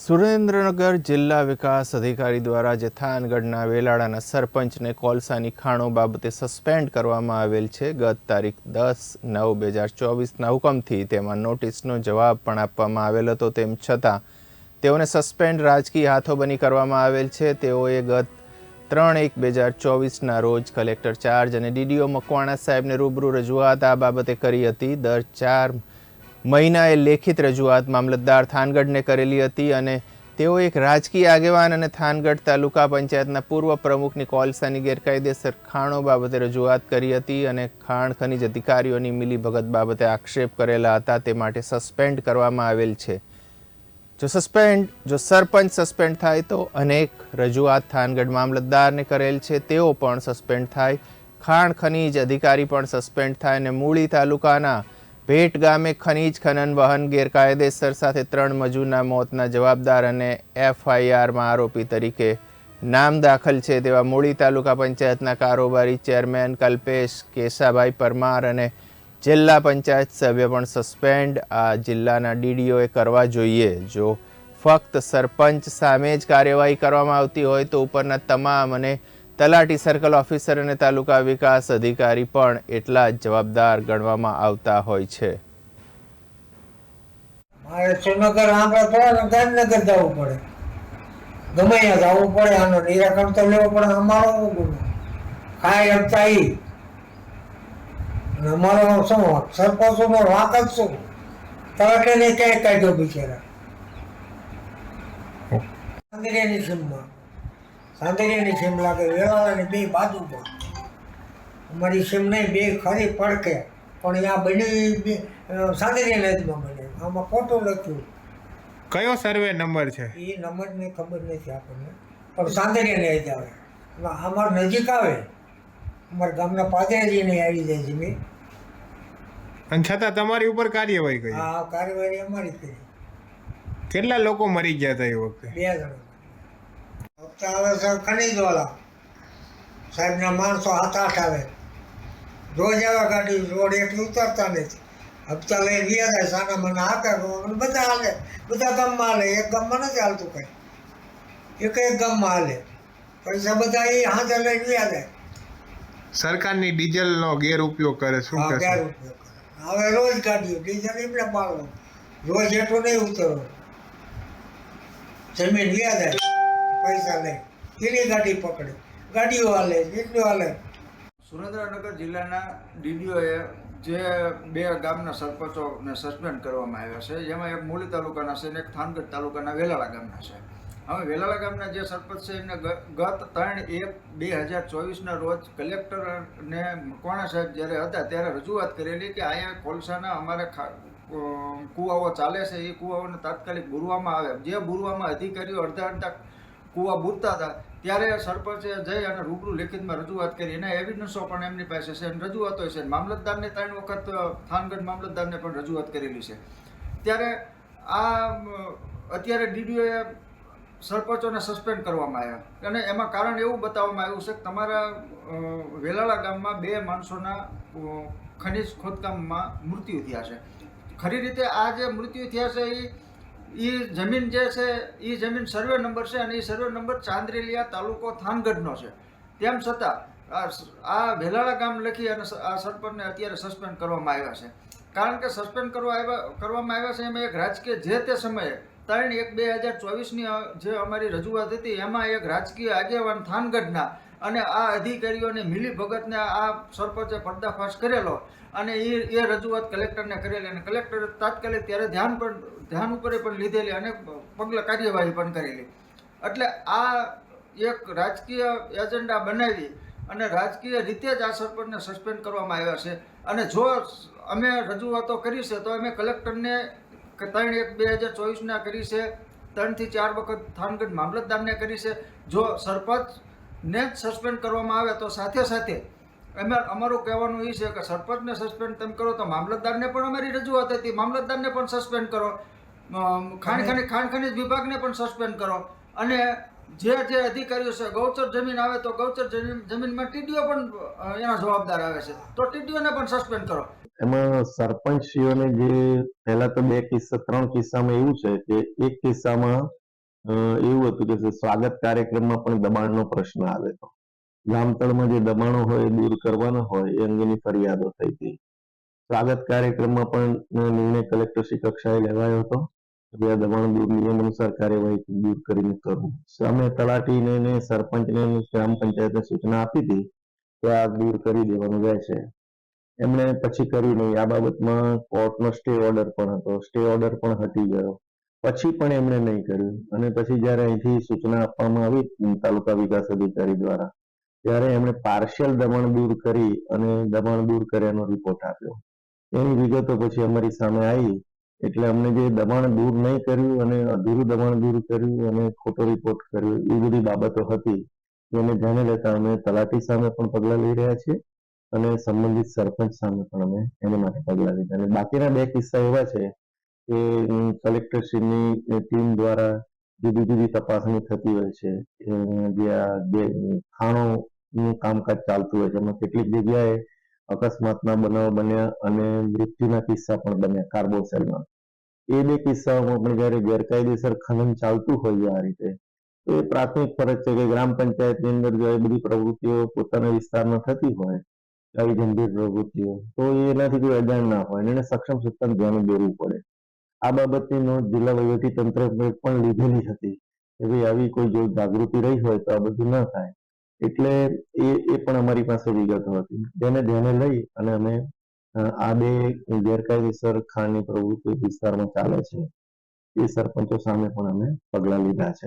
સુરેન્દ્રનગર જિલ્લા વિકાસ અધિકારી દ્વારા જથાનગઢના વેલાળાના સરપંચને કોલસાની ખાણો બાબતે સસ્પેન્ડ કરવામાં આવેલ છે. ગત તારીખ દસ નવ બે હજાર ચોવીસના હુકમથી તેમાં નોટિસનો જવાબ પણ આપવામાં આવેલ હતો. તેમ છતાં તેઓને સસ્પેન્ડ રાજકીય હાથોબની કરવામાં આવેલ છે. તેઓએ ગત ત્રણ એક બે હજાર ચોવીસના રોજ કલેક્ટર ચાર્જ અને ડીડીઓ મકવાણા સાહેબને રૂબરૂ રજૂઆત આ બાબતે કરી હતી. દર ચાર મહિનાએ લેખિત રજૂઆત મામલતદાર થાનગઢને કરેલી હતી અને તેઓ એક રાજકીય આગેવાન અને થાનગઢ તાલુકા પંચાયતના પૂર્વ પ્રમુખની કોલસાની ગેરકાયદેસર ખાણો બાબતે રજૂઆત કરી હતી અને ખાણ ખનિજ અધિકારીઓની મિલીભગત બાબતે આક્ષેપ કરેલા હતા તે માટે સસ્પેન્ડ કરવામાં આવેલ છે. જો સસ્પેન્ડ, જો સરપંચ સસ્પેન્ડ થાય તો અનેક રજૂઆત થાનગઢ મામલતદારને કરેલ છે. તેઓ પણ સસ્પેન્ડ થાય. ખાણ ખનીજ અધિકારી પણ સસ્પેન્ડ થાય અને મૂળી તાલુકાના ભેટ ગામે ખનીજ, ખનન વહન, ગેરકાયદેસર સાથે ત્રણ મજૂરના મોતના જવાબદાર અને એફઆઈઆરમાં આરોપી તરીકે નામ દાખલ છે તેવા મૂળી તાલુકા પંચાયતના કારોબારી ચેરમેન કલ્પેશ કેશાભાઈ પરમાર અને જિલ્લા પંચાયત સભ્ય પણ સસ્પેન્ડ. આ જિલ્લાના ડીડીઓએ કરવા જોઈએ. જો ફક્ત સરપંચ સામે જ કાર્યવાહી કરવામાં આવતી હોય તો ઉપરના તમામ અને તલાટી સર્કલ ઓફિસર અને તાલુકા વિકાસ અધિકારી પણ એટલા જ જવાબદાર ગણવામાં આવતા હોય છે. મારે શ્રીનગર આંકડા થોડા ને ગાંધીનગર જવું પડે. ગમે ત્યાં જવું પડે આનો નિરાકરણ તો લેવો પડે અમારો ખાય હપ્તા ઈ અમારો શું? સરપંચોનો વાંક જ શું? તલાટીને ક્યાંય કાઢ્યો બિચારા. સાંદરિયાની સીમમાં. સાંદરિયાની સીમ લાગે વેલાળાની બે બાજુમાં અમારી સીમ નહીં બે ખરી પડકે પણ આ બની સાંદરિયા નદીમાં બને. આમાં ખોટું લખ્યું. કયો સર્વે નંબર છે? એ નંબરની ખબર નથી આપણને. પણ સાંદરિયા ને આવે અમાર નજીક આવે. અમારા ગામના પાદરાજીને આવી જાય છે મેં અને છતાં તમારી ઉપર કાર્યવાહી કરી. આ કાર્યવાહી અમારી કરી. કેટલા લોકો મરી ગયા હતા એ વખતે? બે જણા. આવે છે ખનીજવાળા સાહેબના માણસો હાથ આઠ આવે. રોજ આવે ગાડી રોડ એટલી ઉતરતા નથી. હપ્તા લઈ ગયા જાય સાના મને હાથે બધા હાલે. બધા ગામમાં હાલે એક ગામમાં નથી હાલતું કંઈ. એક એક ગામમાં હાલે. પૈસા બધા એ હાથે લઈ વ્યા જાય. સરકારની ડીઝલનો ગેરઉપયોગ કરે શું હા, ગેરઉપયોગ ઉપયોગ કરે? હવે રોજ ગાડીઓ ડીઝલ એમને પાડવું રોજ એટલું નહીં ઉતરવું જમીન વ્યા જાય. પૈસા લે એની ગાડી પકડે. ગાડીઓ હાલે એટલું હાલે. સુરેન્દ્રનગર જિલ્લાના ડીડીઓએ જે બે ગામના સરપંચોને સસ્પેન્ડ કરવામાં આવ્યા છે, જેમાં એક મૂળી તાલુકાના છે અને એક થાનગઢ તાલુકાના વેલાળા ગામના છે. હવે વેલાળા ગામના જે સરપંચ છે, એમને ગત ત્રણ એક બે હજાર ચોવીસના રોજ કલેક્ટર અને મકવાણા સાહેબ જ્યારે હતા, ત્યારે રજૂઆત કરેલી કે અહીંયા કોલસાના અમારે કૂવાઓ ચાલે છે, એ કૂવાઓને તાત્કાલિક બુરવામાં આવે. જે બુરવામાં અધિકારીઓ અડધા અડધા કૂવા બૂરતા હતા. ત્યારે સરપંચે જઈ અને રૂબરૂ લેખિતમાં રજૂઆત કરી. એના એવિડન્સો પણ એમની પાસે છે અને રજૂઆતો છે. મામલતદારને ત્રણ વખત થાનગઢ મામલતદારને પણ રજૂઆત કરેલી છે. ત્યારે આ અત્યારે ડીડીઓએ સરપંચોને સસ્પેન્ડ કરવામાં આવ્યા. અને એમાં કારણ એવું બતાવવામાં આવ્યું છે કે તમારા વેલાળા ગામમાં બે માણસોના ખનિજ ખોદકામમાં મૃત્યુ થયા છે. ખરી રીતે આ જે મૃત્યુ થયા છે એ એ જમીન જે છે એ જમીન સર્વે નંબર છે અને એ સર્વે નંબર ચાંદરેલિયા તાલુકો થાનગઢનો છે. તેમ છતાં, આ ભેલાળા ગામ લખી અને આ સરપંચને અત્યારે સસ્પેન્ડ કરવામાં આવ્યા છે. કારણ કે સસ્પેન્ડ કરવા આવ્યા, કરવામાં આવ્યા છે એમાં એક રાજકીય જે તે સમયે ત્રણ એક બે હજાર ચોવીસની જે અમારી રજૂઆત હતી, એમાં એક રાજકીય આગેવાન થાનગઢના અને આ અધિકારીઓની મિલી ભગતને આ સરપંચે પર્દાફાશ કરેલો અને એ એ રજૂઆત કલેક્ટરને કરેલી અને કલેક્ટરે તાત્કાલિક ત્યારે ધ્યાન પણ, ધ્યાન ઉપર પણ લીધેલી અને પગલાં કાર્યવાહી પણ કરેલી. એટલે આ એક રાજકીય એજન્ડા બનાવી અને રાજકીય રીતે જ આ સરપંચને સસ્પેન્ડ કરવામાં આવ્યા છે. અને જો અમે રજૂઆતો કરી છે, તો અમે કલેક્ટરને ત્રણ એક બે હજાર ચોવીસના કરી છે, ત્રણથી ચાર વખત થાનગઢ મામલતદારને કરી છે. જો સરપંચને જ સસ્પેન્ડ કરવામાં આવે તો સાથે સાથે અમે અમારું કહેવાનું એ છે કે સરપંચને સસ્પેન્ડ તમે કરો તો મામલતદારને પણ અમારી રજૂઆત હતી. મામલતદારને પણ સસ્પેન્ડ કરો. ખાણ ખનીજ ખાણ ખનીજ વિભાગને પણ સસ્પેન્ડ કરો. અને જે જે અધિકારીઓ છે, ગૌચર જમીન આવે તો ગૌચર જમીનમાં ટીડીઓ પણ એના જવાબદાર આવે છે. તો ટીડીઓને પણ સસ્પેન્ડ કરો. એમાં સરપંચશ્રીઓને જે પહેલા તો બે કિસ્સા, ત્રણ કિસ્સામાં એવું છે કે એક કિસ્સામાં એવું હતું કે સ્વાગત કાર્યક્રમમાં પણ દબાણનો પ્રશ્ન આવે તો. ગામતળમાં જે દબાણો હોય એ દૂર કરવાના હોય, એ અંગેની ફરિયાદો થઈ હતી. સ્વાગત કાર્યક્રમમાં પણ નિર્ણય કલેક્ટરશ્રી કક્ષાએ લેવાયો હતો કે આ દબાણ દૂર નિયમ અનુસાર કાર્યવાહી દૂર કરીને કરવું. સામે તલાટીને સરપંચને ગ્રામ પંચાયતને સૂચના આપી હતી કે આ દૂર કરી દેવાનું રહેશે એમણે પછી કર્યું નહીં. આ બાબતમાં કોર્ટનો સ્ટે ઓર્ડર પણ હતો. સ્ટે ઓર્ડર પણ હટી ગયો. પછી પણ એમણે નહીં કર્યું. અને પછી જ્યારે અહીંથી સૂચના આપવામાં આવી તાલુકા વિકાસ અધિકારી દ્વારા, ત્યારે એમણે પાર્શિયલ દબાણ દૂર કરી અને દબાણ દૂર કર્યાનો રિપોર્ટ આપ્યો. એની વિગતો પછી અમારી સામે આવી, એટલે અમને જે દબાણ દૂર નહીં કર્યું અને અધૂરું દબાણ દૂર કર્યું અને ખોટો રિપોર્ટ કર્યો, એ બધી બાબતો હતી. એને ધ્યાને લેતા અમે તલાટી સામે પણ પગલાં લઈ રહ્યા છીએ અને સંબંધિત સરપંચ સામે પણ અમે એને માટે પગલાં લીધા. અને બાકીના બે કિસ્સા એવા છે ઉમ, કલેક્ટરશ્રીની ટીમ દ્વારા જુદી જુદી તપાસણી થતી હોય છે એ જે ખાણોનું કામકાજ ચાલતું હોય છે. એમાં કેટલીક જગ્યાએ અકસ્માતના બનાવો બન્યા અને મૃત્યુના કિસ્સા પણ બન્યા કાર્બોસેલમાં એ બે કિસ્સાઓમાં પણ જ્યારે ગેરકાયદેસર ખનન ચાલતું હોય આ રીતે તો એ પ્રાથમિક ફરજ છે કે ગ્રામ પંચાયતની અંદર જો એ બધી પ્રવૃત્તિઓ પોતાના વિસ્તારમાં થતી હોય આવી ગંભીર પ્રવૃત્તિઓ તો એનાથી કોઈ અજાણ ના હોય એને સક્ષમ સત્તાને ધ્યાન દોરવું પડે. આ બાબતની નોંધ જિલ્લા વહીવટી તંત્ર પણ લીધેલી હતી. કે ભાઈ આવી કોઈ જો જાગૃતિ રહી હોય તો આ બધું ન થાય. એટલે એ એ પણ અમારી પાસે વિગતો હતી. જેને ધ્યાને લઈ અને અમે આ બે ગેરકાયદેસર ખાણની પ્રવૃત્તિ વિસ્તારમાં ચાલે છે. એ સરપંચો સામે પણ અમે પગલાં લીધા છે.